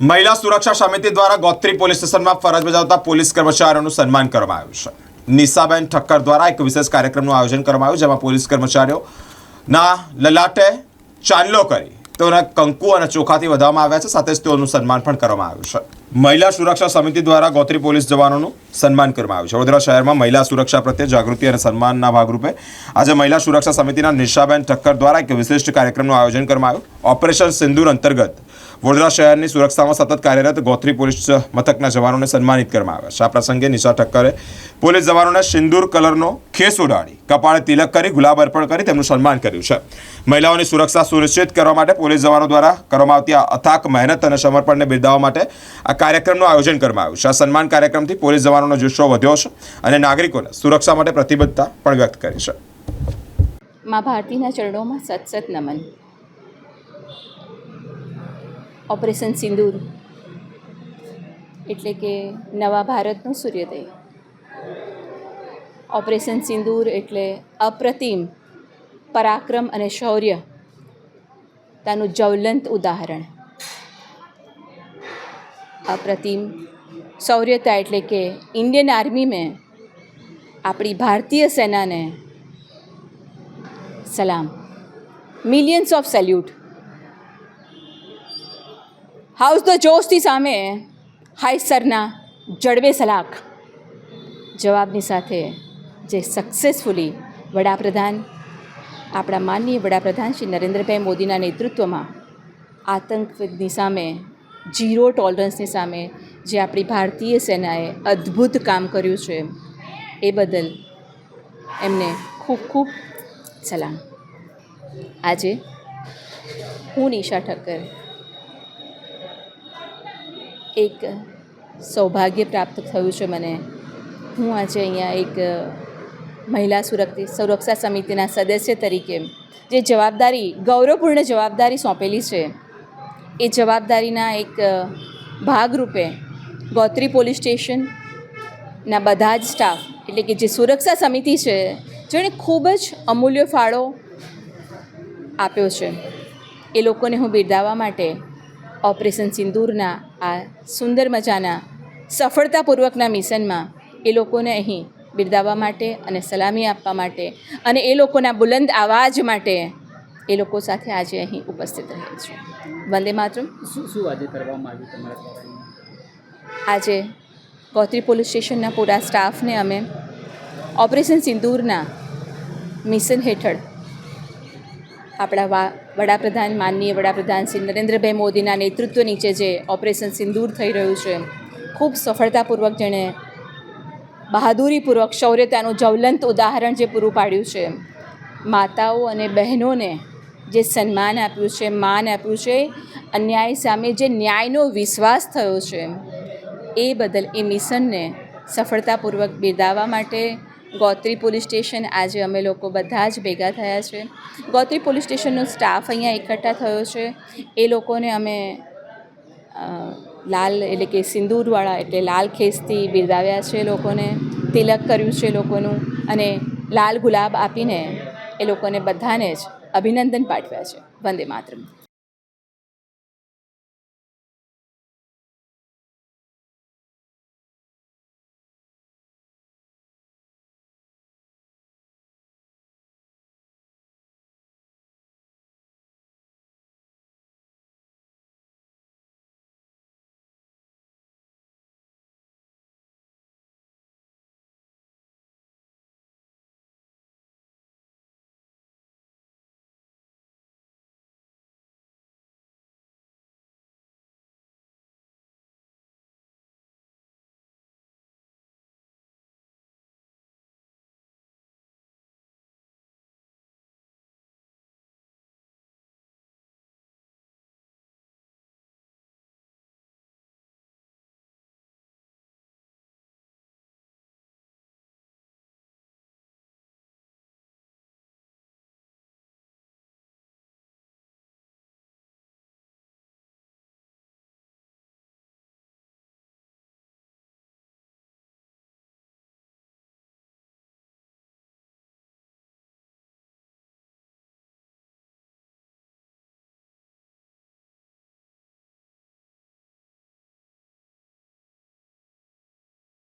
મહિલા સુરક્ષા સમિતિ દ્વારા ગોત્રી પોલીસ સ્ટેશનમાં ફરજ બજાવતા પોલીસ કર્મચારીઓનું સન્માન કરવામાં આવ્યું છે. નિશાબેન ઠક્કર દ્વારા એક વિશેષ કાર્યક્રમનું આયોજન કરવામાં આવ્યું, જેમાં પોલીસ કર્મચારીઓના લલાટે ચાંદલો કરી તેઓને કંકુ અને ચોખાથી વધારવામાં આવ્યા છે, સાથે જ તેઓનું સન્માન પણ કરવામાં આવ્યું છે. મહિલા સુરક્ષા સમિતિ દ્વારા ગોત્રી પોલીસ જવાનોનું સન્માન કરવામાં આવ્યું છે. વડોદરા શહેરમાં મહિલા સુરક્ષા પ્રત્યે જાગૃતિ અને સન્માનના ભાગરૂપે આજે મહિલા સુરક્ષા સમિતિના નિશાબેન ઠક્કર દ્વારા એક વિશિષ્ટ કાર્યક્રમનું આયોજન કરવામાં આવ્યું. ઓપરેશન સિંદૂર અંતર્ગત વડોદરા શહેરની સુરક્ષામાં સતત કાર્યરત ગોત્રી પોલીસ મથકના જવાનોને સન્માનિત કરવામાં આવ્યા છે. આ પ્રસંગે નિશા ઠક્કરે પોલીસ જવાનોને સિંદૂર કલરનો ખેસ ઉડાડી, કપાળે તિલક કરી, ગુલાબ અર્પણ કરી તેમનું સન્માન કર્યું છે. મહિલાઓની સુરક્ષા સુનિશ્ચિત કરવા માટે પોલીસ જવાનો દ્વારા કરવામાં આવતી અથાક મહેનત અને સમર્પણને બિરદાવવા માટે આ કાર્યક્રમનું આયોજન કરવામાં આવ્યું છે. આ સન્માન કાર્યક્રમથી પોલીસ જવાનોનો જુસ્સો વધ્યો છે અને નાગરિકોને સુરક્ષા માટે પ્રતિબદ્ધતા પણ વ્યક્ત કરી છે. મા ભારતીના ચરણોમાં સતસત નમન. ઓપરેશન સિંદૂર. એટલે કે નવા ભારતનું સૂર્યોદય. ઓપરેશન સિંદૂર એટલે અપ્રતિમ પરાક્રમ અને શૌર્ય. તાનું જ્વલંત ઉદાહરણ. અપ્રતિમ શૌર્યતા એટલે કે ઇન્ડિયન આર્મી મેં આપણી ભારતીય સેનાને સલામ. Millions of salute how's the જોશની સામે હાઈ સરના જડબે સલાક જવાબની સાથે જે સક્સેસફુલી વડાપ્રધાન, આપણા માનનીય વડાપ્રધાન શ્રી નરેન્દ્રભાઈ મોદીના નેતૃત્વમાં આતંકની સામે ઝીરો ટોલરન્સની સામે જે આપણી ભારતીય સેનાએ અદ્ભુત કામ કર્યું છે, એ બદલ એમને ખૂબ ખૂબ સલામ. આજે હું નિશા ઠક્કર એક સૌભાગ્ય પ્રાપ્ત થયું છે મને. હું આજે અહીંયા એક મહિલા સુરક્ષિત સુરક્ષા સમિતિના સદસ્ય તરીકે જે જવાબદારી, ગૌરવપૂર્ણ જવાબદારી સોંપેલી છે, એ જવાબદારીના એક ભાગરૂપે ગોત્રી પોલીસ સ્ટેશનના બધા જ સ્ટાફ, એટલે કે જે સુરક્ષા સમિતિ છે, જેણે ખૂબ જ અમૂલ્ય ફાળો આપ્યો છે. એ લોકોને હું બિરદાવવા માટે ઓપરેશન સિંદૂરના આ સુંદર મજાના સફળતાપૂર્વકના મિશનમાં એ લોકોને અહીં બિરદાવવા માટે અને સલામી આપવા માટે અને એ લોકોના બુલંદ અવાજ માટે એ લોકો સાથે આજે અહીં ઉપસ્થિત રહે છે. વંદે માતરમ. શું શું આજે કરવામાં આવ્યું તમારા આજે ગોત્રી પોલીસ સ્ટેશનના પૂરા સ્ટાફને અમે ઓપરેશન સિંદૂરના મિશન હેઠળ આપણા વડાપ્રધાન, માનનીય વડાપ્રધાન શ્રી નરેન્દ્રભાઈ મોદીના નેતૃત્વ નીચે જે ઓપરેશન સિંદૂર થઈ રહ્યું છે, ખૂબ સફળતાપૂર્વક જેણે બહાદુરીપૂર્વક, શૌર્યતાનું જ્વલંત ઉદાહરણ જે પૂરું પાડ્યું છે, માતાઓ અને બહેનોને જે સન્માન આપ્યું છે, માન આપ્યું છે, અન્યાય સામે જે ન્યાયનો વિશ્વાસ થયો છે, એ બદલ એ મિશનને સફળતાપૂર્વક બિરદાવવા માટે ગોત્રી પોલીસ સ્ટેશન આજે અમે લોકો બધા જ ભેગા થયા છે. ગોત્રી પોલીસ સ્ટેશનનો સ્ટાફ અહીંયા એકઠા થયો છે. એ લોકોને અમે લાલ એટલે કે સિંદૂરવાળા એટલે લાલ ખેસથી બિરદાવ્યા છે લોકોને, તિલક કર્યું છે લોકોનું અને લાલ ગુલાબ આપીને એ લોકોને બધાને જ અભિનંદન પાઠવ્યા છે. વંદે માતરમ.